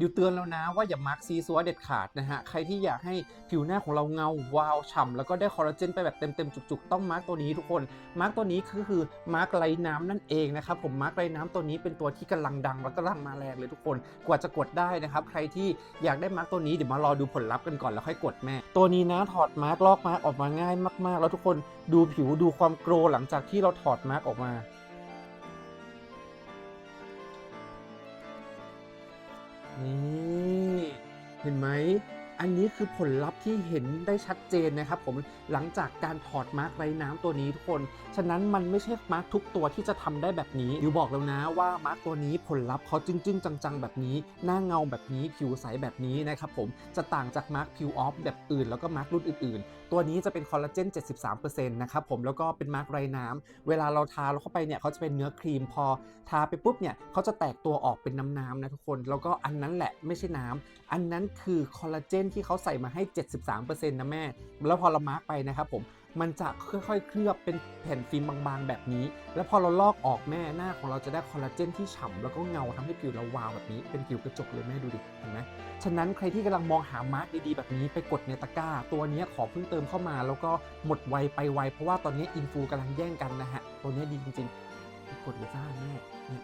ดิวเตือนแล้วนะว่าอย่ามาร์กซีซัวเด็ดขาดนะฮะ ใครที่อยากให้ผิวหน้าของเราเงาวาวฉ่ำแล้วก็ได้คอลลาเจนไปแบบเต็มๆจุกๆ ต้องมาร์กตัวนี้ทุกคน มาร์กตัวนี้ก็คือมาร์กไรน้ำนั่นเองนะครับผมมาร์กไรน้ำตัวนี้เป็นตัวที่กำลังดังแล้วก็กำลังมาแรงเลยทุกคน กว่าจะกดได้นะครับ ใครที่อยากได้มาร์กตัวนี้เดี๋ยวมารอดูผลลัพธ์กันก่อนแล้วค่อยกดแม่ ตัวนี้นะถอดมาร์กลอกมาร์กออกมาง่ายมากๆ แล้วทุกคนดูผิวดูความโกรหลังจากที่เราถอดมาร์กออกมา นี่ เห็นไหม อันนี้คือผลลัพธ์ที่เห็นได้ชัดเจนนะครับผมหลังจากการถอดมาร์กไร้น้ำตัวนี้ทุกคน ฉะนั้นมันไม่ใช่มาร์กทุกตัวที่จะทำได้แบบนี้อยู่บอกแล้วนะว่ามาร์กตัวนี้ผลลัพธ์เขาจึ้งๆ จังๆ แบบนี้ หน้าเงาแบบนี้ผิวใสแบบนี้นะครับผมจะต่างจากมาร์กผิวออฟแบบอื่น แล้วก็มาร์กรุ่นอื่น ๆ ตัวนี้จะเป็นคอลลาเจน 73%นะครับผมแล้วก็เป็นมาร์กไร้น้ำเวลาเราทาเข้าไปเนี่ยเขาจะเป็นเนื้อครีมพอทาไปปุ๊บเนี่ยเขาจะแตกตัวออกเป็นน้ำๆนะทุกคน แล้วก็อันนั้นแหละไม่ใช่น้ำอันนั้นคือคอลลาเจนที่เขาใส่มาให้ 73%นะแม่ แล้วพอเรามาร์กไปนะครับผมมันจะค่อยๆ เคลือบเป็นแผ่นฟิล์มบางๆ แบบนี้ แล้วพอเราลอกออกแม่หน้าของเราจะได้คอลลาเจนที่ฉ่ำแล้วก็เงาทำให้ผิวเราวาวแบบนี้ เป็นผิวกระจกเลยแม่ดูดิ เห็นไหมฉะนั้นใครที่กำลังมองหามาร์กดีๆ แบบนี้ไปกดในตะกร้า ตัวนี้ขอเพิ่งเติมเข้ามา แล้วก็หมดไวไปไวเพราะว่าตอนนี้อินฟูกำลังแย่งกันนะฮะ ตัวนี้ดีจริงๆ กดเลยจ้าแม่เนี่ย